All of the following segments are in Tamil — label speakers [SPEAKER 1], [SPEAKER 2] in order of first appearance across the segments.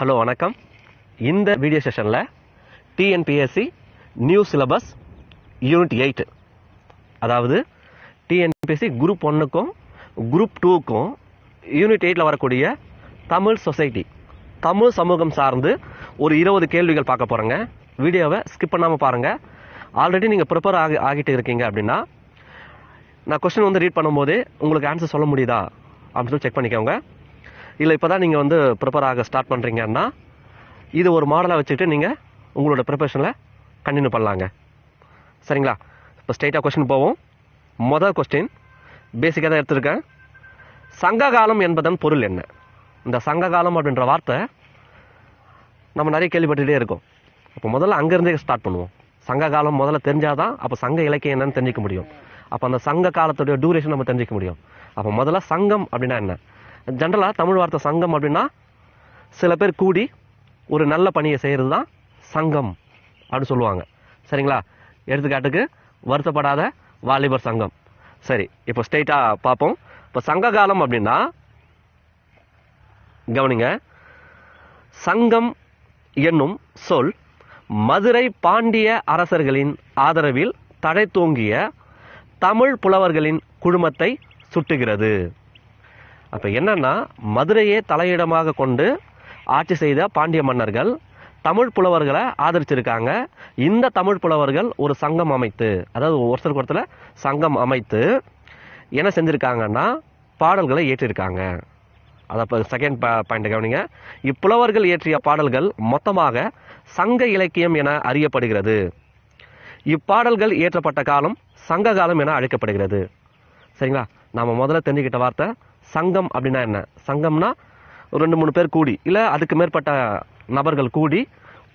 [SPEAKER 1] ஹலோ வணக்கம். இந்த வீடியோ செஷனில் TNPSC new syllabus unit eight அதாவது டிஎன்பிஎஸ்சி குரூப் ஒன்றுக்கும் குரூப் டூக்கும் யூனிட் எயிட்டில் வரக்கூடிய தமிழ் சொசைட்டி தமிழ் சமூகம் சார்ந்து ஒரு இருபது கேள்விகள் பார்க்க போகிறோங்க வீடியோவை ஸ்கிப் பண்ணாமல் பாருங்கள் ஆல்ரெடி நீங்கள் ப்ரிப்பேர் ஆகி ஆகிட்டு இருக்கீங்க அப்படின்னா நான் கொஸ்டின் வந்து ரீட் பண்ணும்போது உங்களுக்கு ஆன்சர் சொல்ல முடியுதா? அப்படின்னு சொல்லி செக் பண்ணிக்கோங்க. இல்லை இப்போ தான் நீங்கள் வந்து ப்ரிப்பேர் ஆக ஸ்டார்ட் பண்ணுறீங்கன்னா இது ஒரு மாடலாக வச்சுக்கிட்டு நீங்கள் உங்களோட ப்ரிப்பரேஷனில் கண்டினியூ பண்ணலாங்க. சரிங்களா? இப்போ ஸ்ட்ரைட்டாக கொஸ்டின் போவோம். மொதல் கொஸ்டின் பேசிக்காக தான் எடுத்திருக்கேன். சங்க காலம் என்பதன் பொருள் என்ன? இந்த சங்க காலம் அப்படின்ற வார்த்தை நம்ம நிறைய கேள்விப்பட்டுகிட்டே இருக்கோம். அப்போ முதல்ல அங்கேருந்தே ஸ்டார்ட் பண்ணுவோம். சங்க காலம் முதல்ல தெரிஞ்சாதான் அப்போ சங்க இலக்கியம் என்னன்னு தெரிஞ்சிக்க முடியும். அப்போ அந்த சங்க காலத்துடைய டூரேஷன் நம்ம தெரிஞ்சிக்க முடியும். அப்போ முதல்ல சங்கம் அப்படின்னா என்ன? ஜென்ரலாக தமிழ் வார்த்தை சங்கம் அப்படின்னா சில பேர் கூடி ஒரு நல்ல பணியை செய்கிறது தான் சங்கம் அப்படின்னு சொல்லுவாங்க. சரிங்களா? எடுத்துக்காட்டுக்கு வருத்தப்படாத வாலிபர் சங்கம். சரி இப்போ ஸ்டேட்டாக பார்ப்போம். இப்போ சங்க காலம் அப்படின்னா கவனிங்க சங்கம் என்னும் சொல் மதுரை பாண்டிய அரசர்களின் ஆதரவில் தடை தூங்கிய தமிழ் புலவர்களின் குழுமத்தை சுட்டுகிறது. அப்போ என்னன்னா மதுரையே தலையிடமாக கொண்டு ஆட்சி செய்த பாண்டிய மன்னர்கள் தமிழ் புலவர்களை ஆதரிச்சிருக்காங்க. இந்த தமிழ் புலவர்கள் ஒரு சங்கம் அமைத்து அதாவது ஒருத்தருக்கு ஒருத்தர் சங்கம் அமைத்து என்ன செஞ்சுருக்காங்கன்னா பாடல்களை ஏற்றிருக்காங்க அதை இப்போ செகண்ட் பாயிண்ட் கவனிங்க. இப்புலவர்கள் இயற்றிய பாடல்கள் மொத்தமாக சங்க இலக்கியம் என அறியப்படுகிறது. இப்பாடல்கள் இயற்றப்பட்ட காலம் சங்க காலம் என அழைக்கப்படுகிறது. சரிங்களா? நம்ம முதல்ல தெரிஞ்சுக்கிட்ட வார்த்தை சங்கம் அப்படின்னா என்ன? சங்கம்னா ஒரு ரெண்டு மூணு பேர் கூடி இல்லை அதுக்கு மேற்பட்ட நபர்கள் கூடி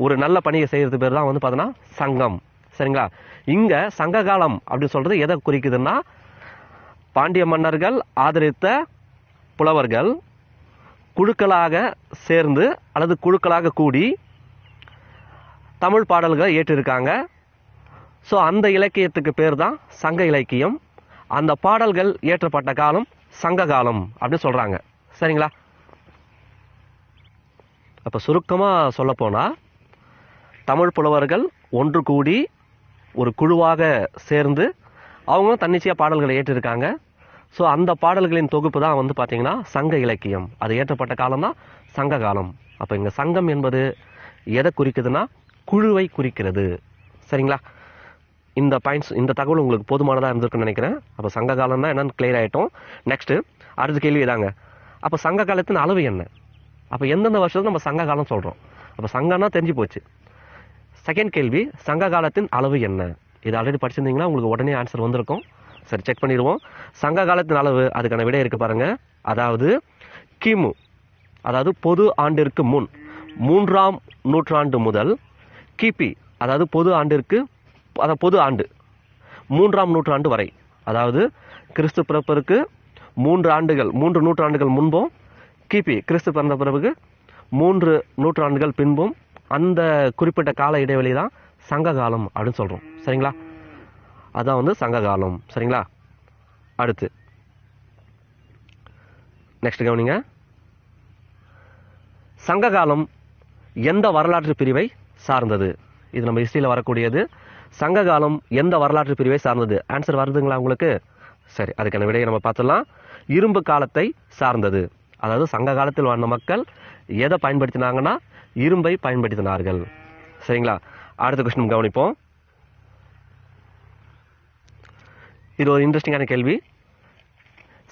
[SPEAKER 1] ஒரு நல்ல பணியை செய்கிறது பேர் தான் வந்து பார்த்தோன்னா சங்கம். சரிங்களா? இங்கே சங்க காலம் அப்படின்னு சொல்கிறது எதை குறிக்குதுன்னா பாண்டிய மன்னர்கள் ஆதரித்த புலவர்கள் குழுக்களாக சேர்ந்து அல்லது குழுக்களாக கூடி தமிழ் பாடல்களை ஏற்றிருக்காங்க. ஸோ அந்த இலக்கியத்துக்கு பேர் தான் சங்க இலக்கியம். அந்த பாடல்கள் ஏற்றப்பட்ட காலம் சங்க காலம் அப்படின்னு சொல்கிறாங்க சரிங்களா? அப்போ சுருக்கமாக சொல்லப்போனால் தமிழ் புலவர்கள் ஒன்று கூடி ஒரு குழுவாக சேர்ந்து அவங்க தன்னிச்சையாக பாடல்களை ஏற்றிருக்காங்க. ஸோ அந்த பாடல்களின் தொகுப்பு தான் வந்து பார்த்திங்கன்னா சங்க இலக்கியம். அது ஏற்றப்பட்ட காலம் தான் சங்க காலம் அப்போ இங்கே சங்கம் என்பது எதை குறிக்குதுன்னா குழுவை குறிக்கிறது. சரிங்களா? இந்த பாயிண்ட்ஸ் இந்த தகவல் உங்களுக்கு போதுமானதாக இருந்திருக்குன்னு நினைக்கிறேன். அப்போ சங்க காலம் தான் என்னன்னு கிளியர் ஆகிட்டோம் நெக்ஸ்ட்டு அடுத்த கேள்வி இதாங்க. அப்போ சங்க காலத்தின் அளவு என்ன? அப்போ எந்தெந்த வருஷத்துல நம்ம சங்க காலம் சொல்கிறோம் அப்போ சங்கம்னா தெரிஞ்சு போச்சு. செகண்ட் கேள்வி சங்க காலத்தின் அளவு என்ன? இது ஆல்ரெடி படிச்சிருந்தீங்கன்னா உங்களுக்கு உடனே ஆன்சர் வந்திருக்கும். சரி செக் பண்ணிடுவோம். சங்க காலத்தின் அளவு அதுக்கான விடை இருக்குது பாருங்கள் அதாவது கிமு அதாவது பொது ஆண்டிற்கு முன் மூன்றாம் நூற்றாண்டு முதல் கிபி அதாவது பொது ஆண்டிற்கு அதாவது பொது ஆண்டு. மூன்றாம் நூற்றாண்டு வரை. அதாவது கிறிஸ்து பிறப்பிற்கு மூன்று ஆண்டுகள் மூன்று நூற்றாண்டுகள் முன்பும் கிபி கிறிஸ்து பிறந்த பிறகு மூன்று நூற்றாண்டுகள் பின்பும் அந்த குறிப்பிட்ட கால இடைவெளி தான் சங்க காலம் அப்படின்னு சொல்கிறோம் சரிங்களா? அதான் வந்து சங்க காலம் சரிங்களா? அடுத்து. நெக்ஸ்ட் கவனிங்க. சங்க காலம் எந்த வரலாற்று பிரிவை சார்ந்தது? இது நம்ம ஹிஸ்டரியில் வரக்கூடியது சங்க காலம் எந்த வரலாற்று பிரிவை சார்ந்தது? ஆன்சர் வருதுங்களா உங்களுக்கு? சரி அதுக்கான விடையை நம்ம பார்த்துடலாம். இரும்பு காலத்தை சார்ந்தது. அதாவது சங்க காலத்தில் வாழ்ந்த மக்கள் எதை பயன்படுத்தினாங்கன்னா இரும்பை பயன்படுத்தினார்கள். சரிங்களா? அடுத்த கொஸ்டின் கவனிப்போம். இது ஒரு இன்ட்ரெஸ்டிங்கான கேள்வி.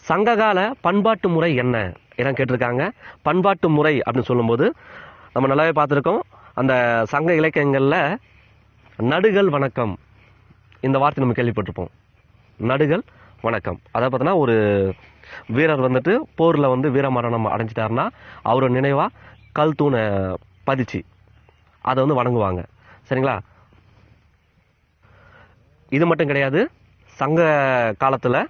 [SPEAKER 1] சங்ககால பண்பாட்டு முறை என்ன? என கேட்டிருக்காங்க. பண்பாட்டு முறை அப்படின்னு சொல்லும்போது நம்ம நல்லாவே பார்த்துருக்கோம். அந்த சங்க இலக்கியங்களில் நடுகள் வணக்கம். இந்த வார்த்தை நம்ம கேள்விப்பட்டிருப்போம். நடுகள் வணக்கம். அதை பார்த்தோன்னா ஒரு வீரர் வந்துட்டு போரில் வந்து வீரமரணம் அடைஞ்சிட்டாருன்னா அவரோட நினைவாக கல் தூணை பதிச்சு அதை வந்து வணங்குவாங்க. சரிங்களா? இது மட்டும் கிடையாது. சங்க காலத்தில்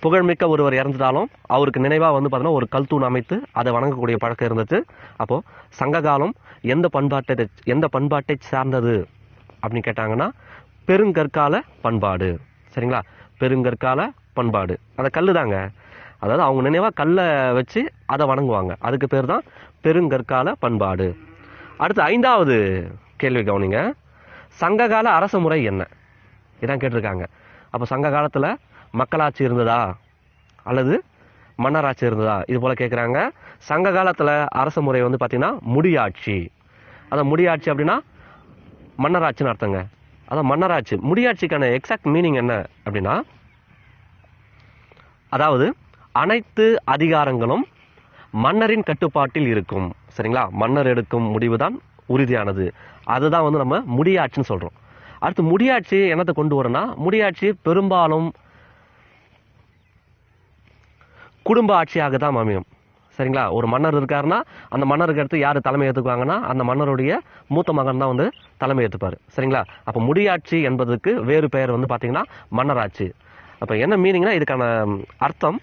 [SPEAKER 1] புகழ்மிக்க ஒருவர் இறந்துட்டாலும் அவருக்கு நினைவாக வந்து பார்த்தோன்னா ஒரு கல் தூண் அமைத்து அதை வணங்கக்கூடிய பழக்கம் இருந்துச்சு. அப்போது சங்க காலம் எந்த பண்பாட்டை எந்த பண்பாட்டை சார்ந்தது? அப்படின்னு கேட்டாங்கன்னா பெருங்கற்கால பண்பாடு. சரிங்களா? பெருங்கற்கால பண்பாடு. அந்த கல் தாங்க அதாவது அவங்க நினைவாக கல்லை வச்சு அதை வணங்குவாங்க. அதுக்கு பேர் தான் பெருங்கற்கால பண்பாடு. அடுத்து ஐந்தாவது கேள்வி கவனிங்க. சங்ககால அரச முறை என்ன? இதான் கேட்டிருக்காங்க. அப்போ சங்க காலத்தில் மக்களாட்சி இருந்ததா? அல்லது மன்னராட்சி இருந்ததா? இது போல் கேட்குறாங்க சங்க காலத்தில் அரச முறை வந்து பார்த்திங்கன்னா முடியாட்சி. அந்த முடியாட்சி அப்படின்னா மன்னராட்சின்னு அர்த்தங்க. அதான் மன்னராட்சி. முடியாட்சிக்கான எக்ஸாக்ட் மீனிங் என்ன அப்படின்னா அதாவது அனைத்து அதிகாரங்களும் மன்னரின் கட்டுப்பாட்டில் இருக்கும். சரிங்களா? மன்னர் எடுக்கும் முடிவு தான் உறுதியானது. அதுதான் வந்து நம்ம முடியாட்சின்னு சொல்கிறோம் அடுத்து முடியாட்சி என்னத்தை கொண்டு வரனா முடியாட்சி பெரும்பாலும் குடும்ப ஆட்சியாக தான் அமையும். சரிங்களா? ஒரு மன்னர் இருக்காருன்னா அந்த மன்னருக்கு அடுத்து யார் தலைமை ஏற்றுக்குவாங்கன்னா அந்த மன்னருடைய மூத்த மகன் தான் வந்து தலைமை ஏற்றுப்பார் சரிங்களா? அப்போ முடியாட்சி என்பதற்கு வேறு பெயர் வந்து பார்த்தீங்கன்னா மன்னராட்சி. அப்போ என்ன மீனிங்னா இதுக்கான அர்த்தம்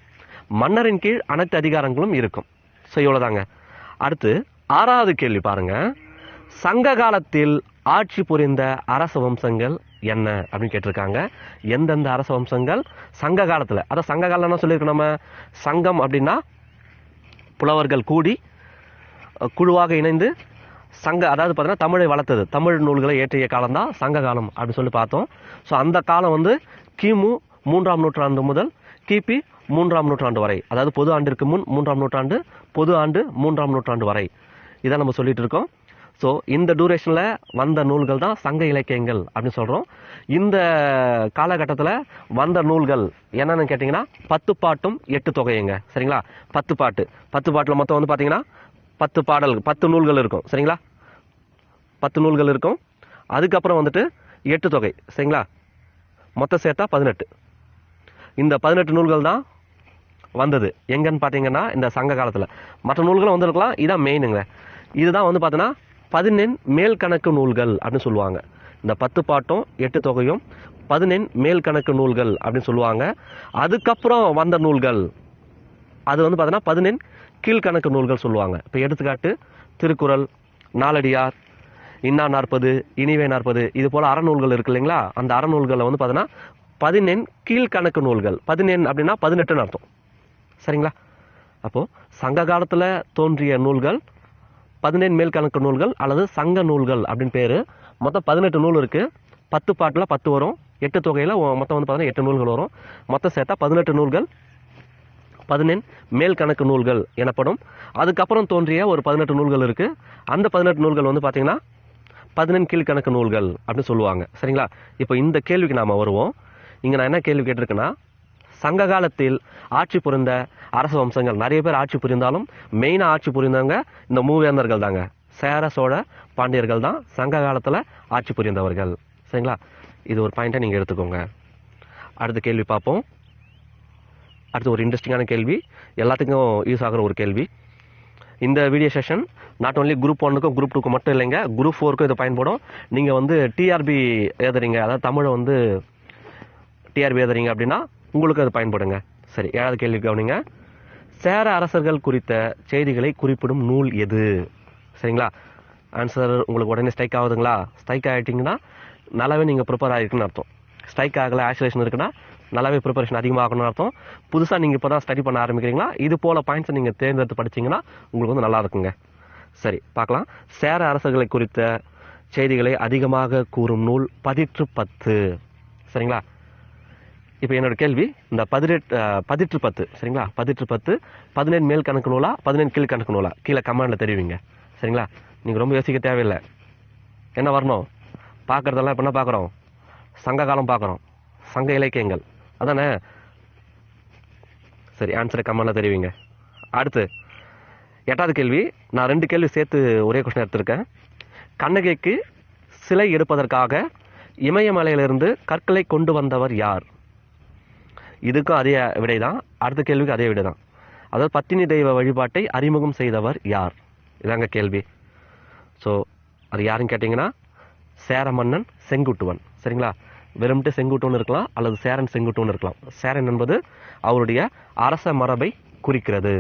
[SPEAKER 1] மன்னரின் கீழ் அனைத்து அதிகாரங்களும் இருக்கும். ஸோ இவ்வளோதாங்க அடுத்து ஆறாவது கேள்வி பாருங்க. சங்க காலத்தில் ஆட்சி புரிந்த அரச வம்சங்கள் என்ன? அப்படின்னு கேட்டிருக்காங்க. எந்தெந்த அரச வம்சங்கள்? சங்க காலத்தில். அதான் சங்க காலம் என்ன சொல்லியிருக்கோம் நம்ம? சங்கம் அப்படின்னா புலவர்கள் கூடி குழுவாக இணைந்து சங்க அதாவது பார்த்தீங்கன்னா தமிழை வளர்த்தது. தமிழ் நூல்களை ஏற்றிய காலம் தான் சங்க காலம் அப்படின்னு சொல்லி பார்த்தோம். ஸோ அந்த காலம் வந்து கிமு மூன்றாம் நூற்றாண்டு முதல் கிபி மூன்றாம் நூற்றாண்டு வரை. அதாவது பொது ஆண்டிற்கு முன் மூன்றாம் நூற்றாண்டு பொது ஆண்டு மூன்றாம் நூற்றாண்டு வரை. இதான் நம்ம சொல்லிட்டு இருக்கோம். ஸோ இந்த டூரேஷனில் வந்த நூல்கள் தான் சங்க இலக்கியங்கள் அப்படின்னு சொல்கிறோம் இந்த காலகட்டத்தில் வந்த நூல்கள் என்னென்னு கேட்டிங்கன்னா பத்து பாட்டும் எட்டு தொகையுங்க. சரிங்களா? பத்து பாட்டு. பத்து பாட்டில் மொத்தம் வந்து பார்த்தீங்கன்னா பத்து பாடல் பத்து நூல்கள் இருக்கும். சரிங்களா? பத்து நூல்கள் இருக்கும். அதுக்கப்புறம் வந்துட்டு எட்டு தொகை. சரிங்களா? மொத்தம் சேர்த்தா பதினெட்டு. இந்த பதினெட்டு நூல்கள் தான் வந்தது. எங்கன்னு பார்த்தீங்கன்னா இந்த சங்க காலத்தில். மற்ற நூல்களும் வந்திருக்கலாம். இதான் மெயினுங்க இதுதான் வந்து பார்த்தீங்கன்னா பதினெண் மேல் கணக்கு நூல்கள் அப்படின்னு சொல்லுவாங்க. இந்த பத்து பாட்டும் எட்டு தொகையும் பதினெண் மேல் கணக்கு நூல்கள் அப்படின்னு சொல்லுவாங்க. அதுக்கப்புறம் வந்த நூல்கள் அது வந்து பார்த்தீங்கன்னா பதினெண் கீழ்கணக்கு நூல்கள் சொல்லுவாங்க. இப்போ எடுத்துக்காட்டு திருக்குறள் நாலடியார் இன்னா நாற்பது இனிவே நாற்பது இது போல் அறநூல்கள் இருக்கு இல்லைங்களா? அந்த அறநூல்களை வந்து பார்த்தீங்கன்னா பதினெண் கீழ்கணக்கு நூல்கள். பதினெண் அப்படின்னா பதினெட்டுன்னு அர்த்தம். சரிங்களா? அப்போது சங்க காலத்தில் தோன்றிய நூல்கள் பதினேழு மேல் கணக்கு நூல்கள் அல்லது சங்க நூல்கள் அப்படின்னு பேர். மொத்தம் பதினெட்டு நூல் இருக்குது பத்து பாட்டில் பத்து வரும். எட்டு தொகையில் மொத்தம் வந்து பார்த்தீங்கன்னா எட்டு நூல்கள் வரும். மொத்தம் சேர்த்தா பதினெட்டு நூல்கள் பதினெண் மேல் கணக்கு நூல்கள் எனப்படும். அதுக்கப்புறம் தோன்றிய ஒரு பதினெட்டு நூல்கள் இருக்குது அந்த பதினெட்டு நூல்கள் வந்து பார்த்தீங்கன்னா பதினெண் கீழ்கணக்கு நூல்கள் அப்படின்னு சொல்லுவாங்க. சரிங்களா? இப்போ இந்த கேள்விக்கு நாம் வருவோம். இங்கே நான் என்ன கேள்வி கேட்டிருக்கேன்னா சங்க காலத்தில் ஆட்சி புரிந்த அரச வம்சங்கள். நிறைய பேர் ஆட்சி புரிந்தாலும் மெயினாக ஆட்சி புரிந்தவங்க இந்த மூவேந்தர்கள் தாங்க சேர சோழ பாண்டியர்கள் தான் சங்க காலத்தில் ஆட்சி புரிந்தவர்கள். சரிங்களா? இது ஒரு பாயிண்ட்டை நீங்கள் எடுத்துக்கோங்க. அடுத்த கேள்வி பார்ப்போம். அடுத்து ஒரு இன்ட்ரெஸ்டிங்கான கேள்வி. எல்லாத்துக்கும் யூஸ் ஆகிற ஒரு கேள்வி. இந்த video session not only group ஒன்னுக்கும் group டூக்கும் மட்டும் இல்லைங்க குரூப் ஃபோருக்கும் இது பயன்படும். நீங்கள் வந்து டிஆர்பி எழுதுறீங்க. அதாவது தமிழை வந்து டிஆர்பி எழுதுறீங்க அப்படின்னா உங்களுக்கு அது பயன்படுங்க. சரி ஏழாவது கேள்வி கவனிங்க? சேர அரசர்கள் குறித்த செய்திகளை குறிப்பிடும் நூல் எது? சரிங்களா? ஆன்சர் உங்களுக்கு உடனே ஸ்ட்ரைக் ஆகுதுங்களா? ஸ்ட்ரைக் ஆகிட்டிங்கன்னா நல்லாவே நீங்கள் ப்ரிப்பேர் ஆகிருக்குன்னு அர்த்தம். ஸ்ட்ரைக் ஆகலை ஆக்சுலேஷன் இருக்குன்னா நல்லாவே ப்ரிப்பரேஷன் அதிகமாகணும்னு அர்த்தம். புதுசாக நீங்கள் இப்போ தான் ஸ்டடி பண்ண ஆரம்பிக்கிறீங்களா? இது போல் பாயிண்ட்ஸை நீங்கள் தேர்ந்தெடுத்து படிச்சிங்கன்னா உங்களுக்கு வந்து நல்லா இருக்குங்க. சரி பார்க்கலாம். சேர அரசர்களை குறித்த செய்திகளை அதிகமாக கூறும் நூல் பதிற்று பத்து. சரிங்களா? இப்போ என்னோட கேள்வி இந்த பதினெட்டு பதிட்டு பதிற்று பத்து சரிங்களா? பதிற்று பத்து பதினேழு மேல் கணக்கு நூலா பதினேழு கீழ் கணக்கு நூலா? கீழே கமாண்டில் தெரிவிங்க சரிங்களா? நீங்கள் ரொம்ப யோசிக்க தேவையில்லை. என்ன வரணும்? பார்க்குறதெல்லாம் இப்போ என்ன பார்க்குறோம்? சங்க காலம் பார்க்குறோம். சங்க இலக்கியங்கள். அதானே? சரி ஆன்சரை கமாண்டில் தெரிவிங்க. அடுத்து எட்டாவது கேள்வி. நான் ரெண்டு கேள்வி சேர்த்து ஒரே கொஸ்டின் எடுத்திருக்கேன். கண்ணகிக்கு சிலை எடுப்பதற்காக இமயமலையிலிருந்து கற்களை கொண்டு வந்தவர் யார்? இதுக்கும் அதே விடை தான் அடுத்த கேள்விக்கு அதே விடை தான் அதாவது பத்தினி தெய்வ வழிபாட்டை அறிமுகம் செய்தவர் யார்? இதாங்க கேள்வி. ஸோ அது யாருன்னு கேட்டிங்கன்னா சேர மன்னன் செங்குட்டுவன். சரிங்களா? வெறும்ட்டு செங்குட்டுவன் இருக்கலாம் அல்லது சேரன் செங்குட்டுவன் இருக்கலாம். சேரன் என்பது அவருடைய அரச மரபை குறிக்கிறது.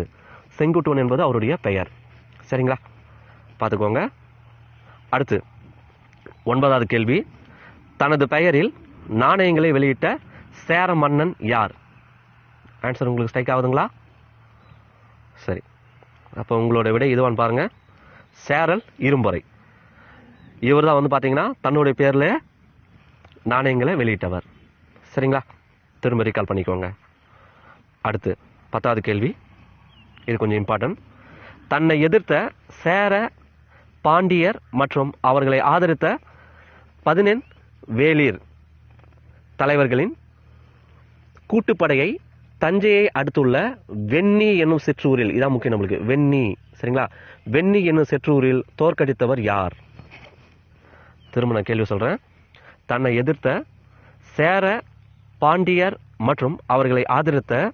[SPEAKER 1] செங்குட்டுவன் என்பது அவருடைய பெயர். சரிங்களா? பார்த்துக்கோங்க. அடுத்து ஒன்பதாவது கேள்வி. தனது பெயரில் நாணயங்களை வெளியிட்ட சேர மன்னன் யார்? ஆன்சர் உங்களுக்கு ஸ்ட்ரைக் ஆகுதுங்களா? சரி. அப்போ உங்களோட விட இதுவான்னு பாருங்க. சேரல் இரும்பொறை. இவர் தான் வந்து பார்த்தீங்கன்னா தன்னுடைய பேரில் நாணயங்களை வெளியிட்டவர். சரிங்களா? திரும்ப ரீகால் பண்ணிக்கோங்க. அடுத்து பத்தாவது கேள்வி. இது கொஞ்சம் இம்பார்ட்டன்ட் தன்னை எதிர்த்த சேர பாண்டியர் மற்றும் அவர்களை ஆதரித்த பதினெண் வேலீர் தலைவர்களின் கூட்டுப்படையை தஞ்சையை அடுத்துள்ள வெண்ணி என்னும் சிற்றூரில் இதான் முக்கியம் நம்மளுக்கு வெண்ணி சரிங்களா? வெண்ணி என்னும் சிற்றூரில் தோற்கடித்தவர் யார்? திரும்ப நான் கேள்வி சொல்கிறேன் தன்னை எதிர்த்த சேர பாண்டியர் மற்றும் அவர்களை ஆதரித்த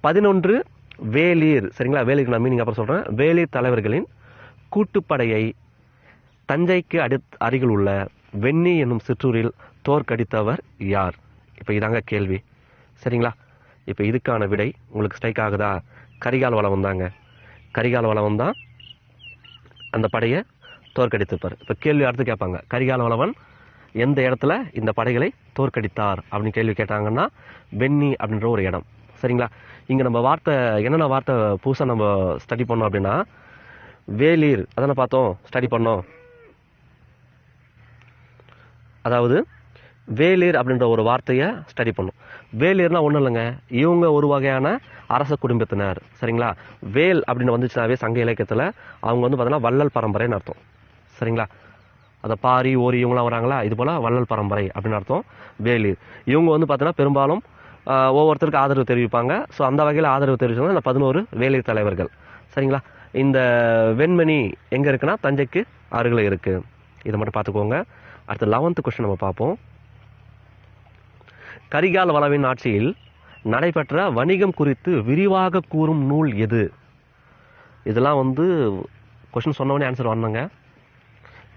[SPEAKER 1] பதினொன்று வேலீர் சரிங்களா? வேலீர் நான் மீனிங் அப்புறம் சொல்கிறேன் வேலீர் தலைவர்களின் கூட்டுப்படையை தஞ்சைக்கு அடி அருகில் உள்ள வெண்ணி என்னும் சிற்றூரில் தோற்கடித்தவர் யார்? இப்போ இதாங்க கேள்வி. சரிங்களா? இப்போ இதுக்கான விடை உங்களுக்கு ஸ்ட்ரைக் ஆகுதா? கரிகால் வளவன் தாங்க. கரிகால் வளவன் தான் அந்த படையை தோற்கடித்திருப்பார். இப்போ கேள்வி அடுத்து கேட்பாங்க. கரிகால் வளவன் எந்த இடத்துல இந்த படைகளை தோற்கடித்தார் அப்படின்னு கேள்வி கேட்டாங்கன்னா வெண்ணி அப்படின்ற ஒரு இடம். சரிங்களா? இங்கே நம்ம வார்த்தை என்னென்ன வார்த்தை புதுசாக நம்ம ஸ்டடி பண்ணோம் அப்படின்னா வேலீர் அதெல்லாம் பார்த்தோம் ஸ்டடி பண்ணோம். அதாவது வேலீர் அப்படின்ற ஒரு வார்த்தையை ஸ்டடி பண்ணும். வேலிர்னால் ஒன்றும் இல்லைங்க. இவங்க ஒரு வகையான அரச குடும்பத்தினர். சரிங்களா? வேல் அப்படின்னு வந்துச்சுனாவே சங்க இலக்கியத்தில் அவங்க வந்து பார்த்தீங்கன்னா வள்ளல் பரம்பரைன்னு அர்த்தம். சரிங்களா? அதை பாரி ஓரி இவங்களாம் வராங்களா? இது போல் வள்ளல் பரம்பரை அப்படின்னு அர்த்தம். வேலீர். இவங்க வந்து பார்த்தீங்கன்னா பெரும்பாலும் ஒவ்வொருத்தருக்கு ஆதரவு தெரிவிப்பாங்க. ஸோ அந்த வகையில் ஆதரவு தெரிவிச்சவங்க இந்த பதினோரு வேலீர் தலைவர்கள். சரிங்களா? இந்த வெண்மணி எங்கே இருக்குன்னா தஞ்சைக்கு அருகில் இருக்குது இதை மட்டும் பார்த்துக்கோங்க. அடுத்து லெவன்த்து கொஸ்டின் நம்ம பார்ப்போம். கரிகால் வளவின் ஆட்சியில் நடைபெற்ற வணிகம் குறித்து விரிவாக கூறும் நூல் எது? இதெல்லாம் வந்து கொஷின் சொன்னவொடனே ஆன்சர் வந்தாங்க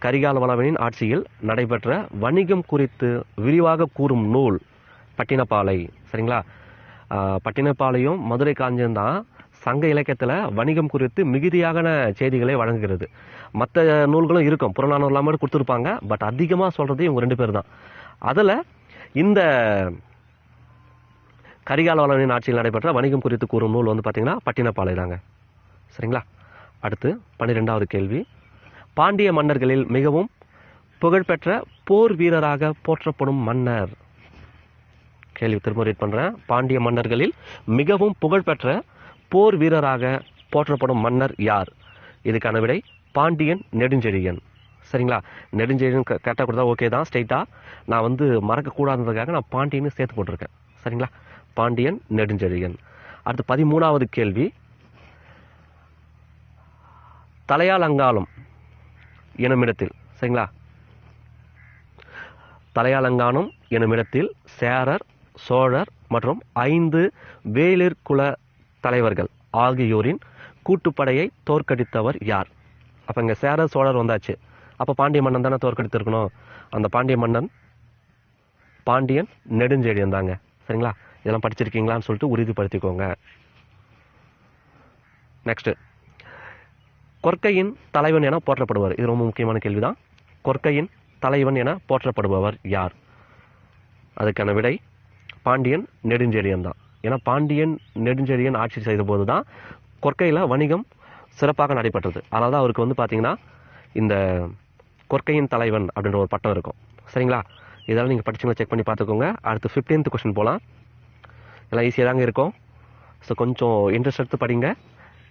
[SPEAKER 1] கரிகால் வளவனின் ஆட்சியில் நடைபெற்ற வணிகம் குறித்து விரிவாக கூறும் நூல் பட்டினப்பாலை. சரிங்களா? பட்டினப்பாலையும் மதுரை காஞ்சியும் தான் சங்க இலக்கியத்தில் வணிகம் குறித்து மிகுதியான செய்திகளை வழங்குகிறது. மற்ற நூல்களும் இருக்கும். புறநானூறு இல்லாமல் கொடுத்துருப்பாங்க. பட் அதிகமாக சொல்கிறது இவங்க ரெண்டு பேர் தான். அதில் இந்த கரிகால வளவனின் ஆட்சியில் நடைபெற்ற வணிகம் குறித்து கூறும் நூல் வந்து பார்த்தீங்கன்னா பட்டினப்பாலை தாங்க. சரிங்களா? அடுத்து பன்னிரெண்டாவது கேள்வி. பாண்டிய மன்னர்களில் மிகவும் புகழ்பெற்ற போர் வீரராக போற்றப்படும் மன்னர். கேள்வி திரும்ப ரீட் பண்ணுறேன் பாண்டிய மன்னர்களில் மிகவும் புகழ்பெற்ற போர் வீரராக போற்றப்படும் மன்னர் யார்? இதுக்கான விடை பாண்டியன் நெடுஞ்செழியன். சரிங்களா? நெடுஞ்செழியன் கரெக்டாக கொடுத்தா ஓகே தான் ஸ்ட்ரைட்டாக நான் வந்து மறக்கக்கூடாததுக்காக நான் பாண்டியன்னு சேர்த்து போட்டிருக்கேன். சரிங்களா? பாண்டியன் நெடுஞ்செழியன். அடுத்து பதிமூணாவது கேள்வி. தலையாலங்காலம் எனுமிடத்தில் சரிங்களா? தலையாலங்கானம் எனுமிடத்தில் சேரர் சோழர் மற்றும் ஐந்து வேளிர் குல தலைவர்கள் ஆகியோரின் கூட்டுப்படையை தோற்கடித்தவர் யார்? அப்போ இங்கே சேரர் சோழர் வந்தாச்சு. அப்போ பாண்டிய மன்னன் தானே தோற்கடித்திருக்கணும். அந்த பாண்டிய மன்னன் பாண்டியன் நெடுஞ்செழியன் தாங்க சரிங்களா? இதெல்லாம் படிச்சிருக்கீங்களான்னு சொல்லிட்டு உறுதிப்படுத்திக்கோங்க. நெக்ஸ்ட்டு கொற்கையின் தலைவன் என போற்றப்படுவார். இது ரொம்ப முக்கியமான கேள்விதான். கொற்கையின் தலைவன் என போற்றப்படுபவர் யார்? அதுக்கான விடை பாண்டியன் நெடுஞ்செழியன் தான் ஏன்னா பாண்டியன் நெடுஞ்செழியன் ஆட்சி செய்த போது தான் கொற்கையில் வணிகம் சிறப்பாக நடைபெற்றது. அதனால் தான் அவருக்கு வந்து பார்த்திங்கன்னா இந்த கொற்கையின் தலைவன் அப்படின்ற ஒரு பட்டம் இருக்கும். சரிங்களா? இதெல்லாம் நீங்கள் படிச்சுங்களா செக் பண்ணி பார்த்துக்கோங்க. அடுத்து ஃபிஃப்டீன்த் கொஷின் போகலாம் எல்லாம் ஈஸியாக தாங்க இருக்கும். ஸோ கொஞ்சம் இன்ட்ரெஸ்ட் எடுத்து படிங்க.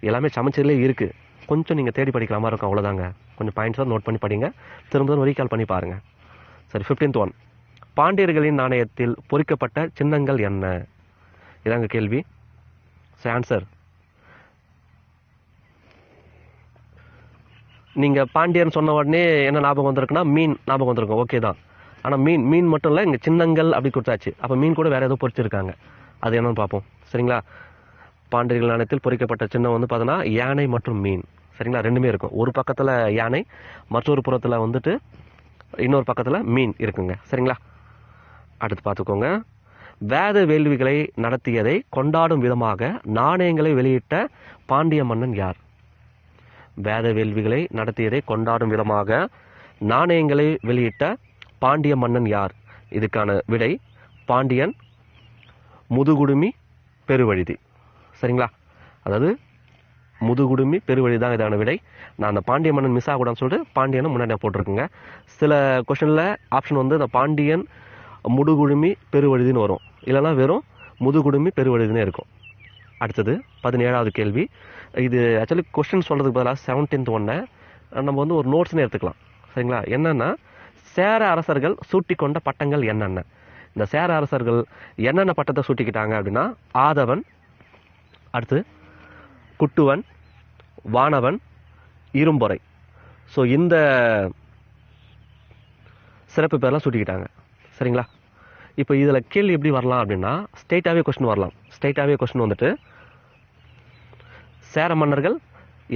[SPEAKER 1] எல்லாமே சமைச்சதுலேயே இருக்குது கொஞ்சம் நீங்கள் தேடி படிக்கிற மாதிரி இருக்கும். அவ்வளோதாங்க கொஞ்சம் பாயிண்ட்ஸாக நோட் பண்ணி படிங்க. திரும்ப திரும்ப ரீகால் பண்ணி பாருங்கள் சரி ஃபிஃப்டீன்த் ஒன் பாண்டியர்களின் நாணயத்தில் பொறிக்கப்பட்ட சின்னங்கள் என்ன? இதாங்க கேள்வி. ஸோ ஆன்சர் நீங்கள் பாண்டியன் சொன்ன உடனே என்ன ஞாபகம் வந்திருக்குன்னா மீன் ஞாபகம் வந்திருக்கும். ஓகே தான். ஆனால் மீன் மீன் மட்டும் இல்லை இங்கே சின்னங்கள் அப்படி கொடுத்தாச்சு. அப்போ மீன் கூட வேறு ஏதோ பொறிச்சிருக்காங்க. அது என்னன்னு பார்ப்போம். சரிங்களா? பாண்டியர்கள் நாணயத்தில் பொறிக்கப்பட்ட சின்னம் வந்து பார்த்தோன்னா யானை மற்றும் மீன். சரிங்களா? ரெண்டுமே இருக்கும். ஒரு பக்கத்தில் யானை மற்றொரு புறத்தில் வந்துட்டு இன்னொரு பக்கத்தில் மீன் இருக்குங்க. சரிங்களா? அடுத்து பார்த்துக்கோங்க. வேத வேள்விகளை நடத்தியதை கொண்டாடும் விதமாக நாணயங்களை வெளியிட்ட பாண்டிய மன்னன் யார்? வேத வேள்விகளை நடத்தியதை கொண்டாடும் விதமாக நாணயங்களை வெளியிட்ட பாண்டிய மன்னன் யார்? இதுக்கான விடை பாண்டியன் முதுகுடுமி பெருவழுதி. சரிங்களா? அதாவது முதுகுடுமி பெருவழி தான் இதான விடை. நான் அந்த பாண்டிய மன்னன் மிஸ் ஆகக்கூடாதுன்னு சொல்லிட்டு பாண்டியனை முன்னாடி போட்டிருக்குங்க. சில கொஷனில் ஆப்ஷன் வந்து இந்த பாண்டியன் முதுகுடுமி பெருவழுதின்னு வரும். இல்லைனா வெறும் முதுகுடுமி பெருவழுதினே இருக்கும். அடுத்தது பதினேழாவது கேள்வி. இது ஆக்சுவலி கொஸ்டின் சொல்கிறதுக்கு பதிலாக செவன்டீன்த் ஒன்று நம்ம வந்து ஒரு நோட்ஸ்னு எடுத்துக்கலாம். சரிங்களா? என்னென்னா சேர அரசர்கள் சூட்டி கொண்ட பட்டங்கள் என்னென்ன? இந்த சேர அரசர்கள் என்னென்ன பட்டத்தை சூட்டிக்கிட்டாங்க அப்படின்னா ஆதவன் அடுத்து குட்டுவன் வானவன் இரும்பொறை. ஸோ இந்த சிறப்பு பேர்லாம் சூட்டிக்கிட்டாங்க. சரிங்களா? இப்போ இதில் கேள்வி எப்படி வரலாம் அப்படின்னா ஸ்ட்ரெயிட்டாகவே கொஸ்டின் வரலாம். ஸ்ட்ரெயிட்டாகவே கொஸ்டின் வந்துட்டு சேர மன்னர்கள்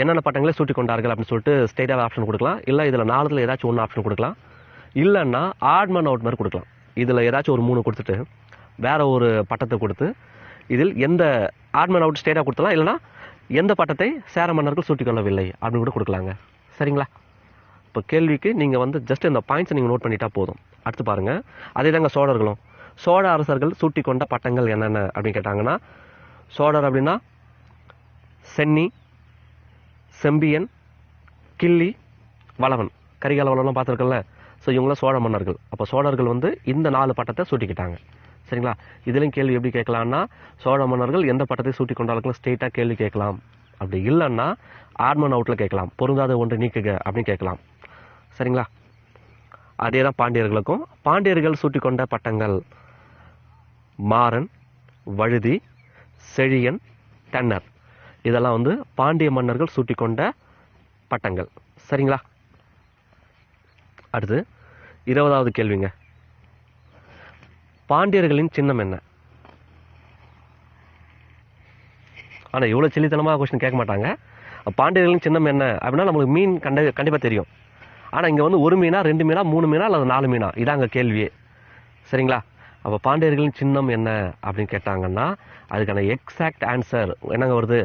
[SPEAKER 1] என்னென்ன பட்டங்களை சூட்டி கொண்டார்கள் அப்படின்னு சொல்லிட்டு ஸ்டேட்டாகவே ஆப்ஷன் கொடுக்கலாம். இல்லை இதில் நாலுதில் ஏதாச்சும் ஒன்று ஆப்ஷன் கொடுக்கலாம். இல்லைன்னா ஆட்மன் அவுட் மாதிரி கொடுக்கலாம். இதில் ஏதாச்சும் ஒரு மூணு கொடுத்துட்டு வேறு ஒரு பட்டத்தை கொடுத்து இதில் எந்த ஆட்மன் அவுட் ஸ்ட்ரெயிட்டாக கொடுத்தலாம் இல்லைன்னா எந்த பட்டத்தை சேர மன்னர்கள் சூட்டிக் கொள்ளவில்லை அப்படின்னு கூட கொடுக்கலாங்க. சரிங்களா? இப்போ கேள்விக்கு நீங்கள் வந்து ஜஸ்ட் இந்த பாயிண்ட்ஸை நீங்கள் நோட் பண்ணிட்டா போதும். அடுத்து பாருங்கள் அதே தாங்க சோழர்களும். சோழ அரசர்கள் சூட்டி கொண்ட பட்டங்கள் என்னென்ன அப்படின்னு கேட்டாங்கன்னா சோழர் அப்படின்னா சென்னி செம்பியன் கிள்ளி வளவன். கரிகால வளவன்லாம் பார்த்துருக்கல ஸோ இவங்களாம் சோழ மன்னர்கள். அப்போ சோழர்கள் வந்து இந்த நாலு பட்டத்தை சூட்டிக்கிட்டாங்க. சரிங்களா? இதுலையும் கேள்வி எப்படி கேட்கலாம்னா சோழ மன்னர்கள் எந்த பட்டத்தை சூட்டி கொண்டாலும் ஸ்ட்ரெயிட்டாக கேள்வி கேட்கலாம்? அப்படி இல்லைன்னா ஆட்மன் அவுட்டில் கேட்கலாம். பொருந்தாத ஒன்று நீக்குக அப்படின்னு கேட்கலாம். சரிங்களா? அதே தான் பாண்டியர்களுக்கும். பாண்டியர்கள் சூட்டிக்கொண்ட பட்டங்கள். மாறன் வழுதி செழியன் தென்னர் இதெல்லாம் வந்து பாண்டிய மன்னர்கள் சூட்டிக்கொண்ட பட்டங்கள். சரிங்களா? அடுத்து இருபதாவது கேள்விங்க. பாண்டியர்களின் சின்னம் என்ன? ஆனால் இவ்வளோ சில்லித்தனமாக கொஸ்டின் கேட்க மாட்டாங்க. பாண்டியர்களின் சின்னம் என்ன? அப்படின்னா நம்மளுக்கு மீன் கண்ட கண்டிப்பாக தெரியும். ஆனால் இங்கே வந்து ஒரு மீனா ரெண்டு மீனா மூணு மீனா அல்லது நாலு மீனா? இதாங்க கேள்வியே சரிங்களா? அப்போ பாண்டியர்களின் சின்னம் என்ன அப்படின்னு கேட்டாங்கன்னா அதுக்கான எக்ஸாக்ட் ஆன்சர் என்னங்க வருது?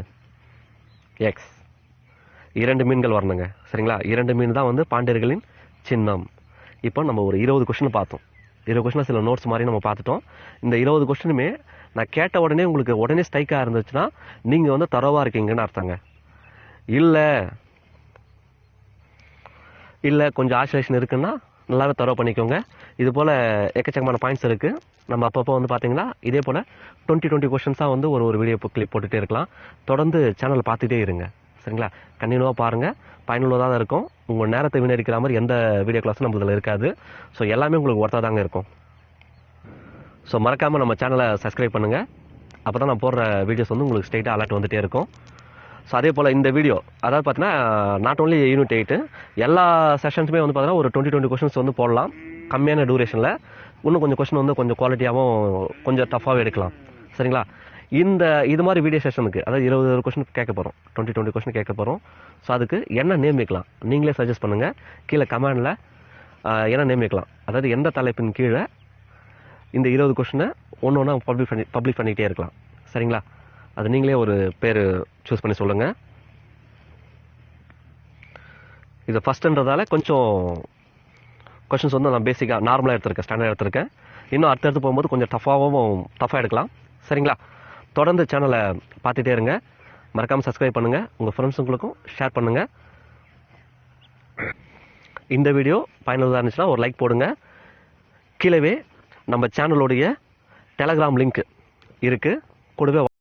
[SPEAKER 1] எக்ஸ் இரண்டு மீன்கள் வரணுங்க. சரிங்களா? இரண்டு மீன் தான் வந்து பாண்டியர்களின் சின்னம். இப்போ நம்ம ஒரு இருபது கொஷின் பார்த்தோம். இருபது கொஸ்டின் சில நோட்ஸ் மாதிரி நம்ம பார்த்துட்டோம். இந்த இருபது கொஸ்டினுமே நான் கேட்ட உடனே உங்களுக்கு உடனே ஸ்ட்ரைக்காக இருந்துச்சுன்னா நீங்கள் வந்து தரவாக இருக்கீங்கன்னு அர்த்தங்க. இல்லை இல்லை கொஞ்சம் ஆசிலேஷன் இருக்குன்னா நல்லாவே தரவு பண்ணிக்கோங்க. இது போல் எக்கச்சக்கமான பாயிண்ட்ஸ் இருக்குது நம்ம அப்பப்போ வந்து பார்த்தீங்கன்னா இதே போல் டுவெண்ட்டி டுவெண்ட்டி கொஷின்ஸாக வந்து ஒரு ஒரு வீடியோ கிளிப் போட்டுகிட்டே இருக்கலாம். தொடர்ந்து சேனலை பார்த்துட்டே இருங்க. சரிங்களா? கண்டினியூவாக பாருங்கள் பயனுள்ளதாக தான் இருக்கும். உங்கள் நேரத்தை வீணடிக்கிற மாதிரி எந்த வீடியோ கிளாஸும் நம்ம இதில் இருக்காது. ஸோ எல்லாமே உங்களுக்கு ஒர்த்தாக தாங்க இருக்கும். ஸோ மறக்காமல் நம்ம சேனலை சப்ஸ்கிரைப் பண்ணுங்கள் அப்போ தான் நான் போடுற வீடியோஸ் வந்து உங்களுக்கு ஸ்ட்ரெயிட்டாக அலர்ட் வந்துகிட்டே இருக்கும். ஸோ அதே போல் இந்த வீடியோ அதாவது பார்த்தீங்கன்னா நாட் ஓன்லி யூனிட் எயிட்டு எல்லா செஷன்ஸுமே வந்து பார்த்தீங்கன்னா ஒரு டுவெண்ட்டி டுவெண்ட்டி கொஷின்ஸ் வந்து போடலாம். கம்மியான டூரேஷனில் இன்னும் கொஞ்சம் கொஷின் வந்து கொஞ்சம் குவாலிட்டியாகவும் கொஞ்சம் டஃப்பாகவும் எடுக்கலாம். சரிங்களா? இந்த இது மாதிரி வீடியோ செஷனுக்கு அதாவது இருபது கொஷின் கேட்க போகிறோம் டுவெண்ட்டி டுவெண்ட்டி கொஷின் கேட்க போகிறோம் ஸோ அதுக்கு என்ன நேம் வைக்கலாம் நீங்களே சஜஸ்ட் பண்ணுங்கள் கீழே கமெண்டில் என்ன நேம் வைக்கலாம் அதாவது எந்த தலைப்பின் கீழே இந்த இருபது கொஷினை ஒன்று ஒன்றா பப்ளிக் பண்ணி பப்ளிக் பண்ணிக்கிட்டே இருக்கலாம். சரிங்களா? அது நீங்களே ஒரு பேர் சூஸ் பண்ணி சொல்லுங்கள் இது ஃபஸ்ட்டுன்றதால கொஞ்சம் கொஷின்ஸ் வந்து நான் பேசிக்காக நார்மலாக எடுத்திருக்கேன் ஸ்டாண்டர்ட் எடுத்திருக்கேன். இன்னும் அடுத்தடுத்து போகும்போது கொஞ்சம் டஃபாகவும் டஃபாக எடுக்கலாம். சரிங்களா? தொடர்ந்து சேனலை பார்த்துட்டே இருங்க. மறக்காமல் சப்ஸ்கிரைப் பண்ணுங்கள் உங்கள் ஃப்ரெண்ட்ஸுங்களுக்கும் ஷேர் பண்ணுங்கள் இந்த வீடியோ பயனுள்ளதாக இருந்துச்சுன்னா ஒரு லைக் போடுங்க. கீழவே நம்ம சேனலுடைய டெலகிராம் லிங்க் இருக்குது கூடவே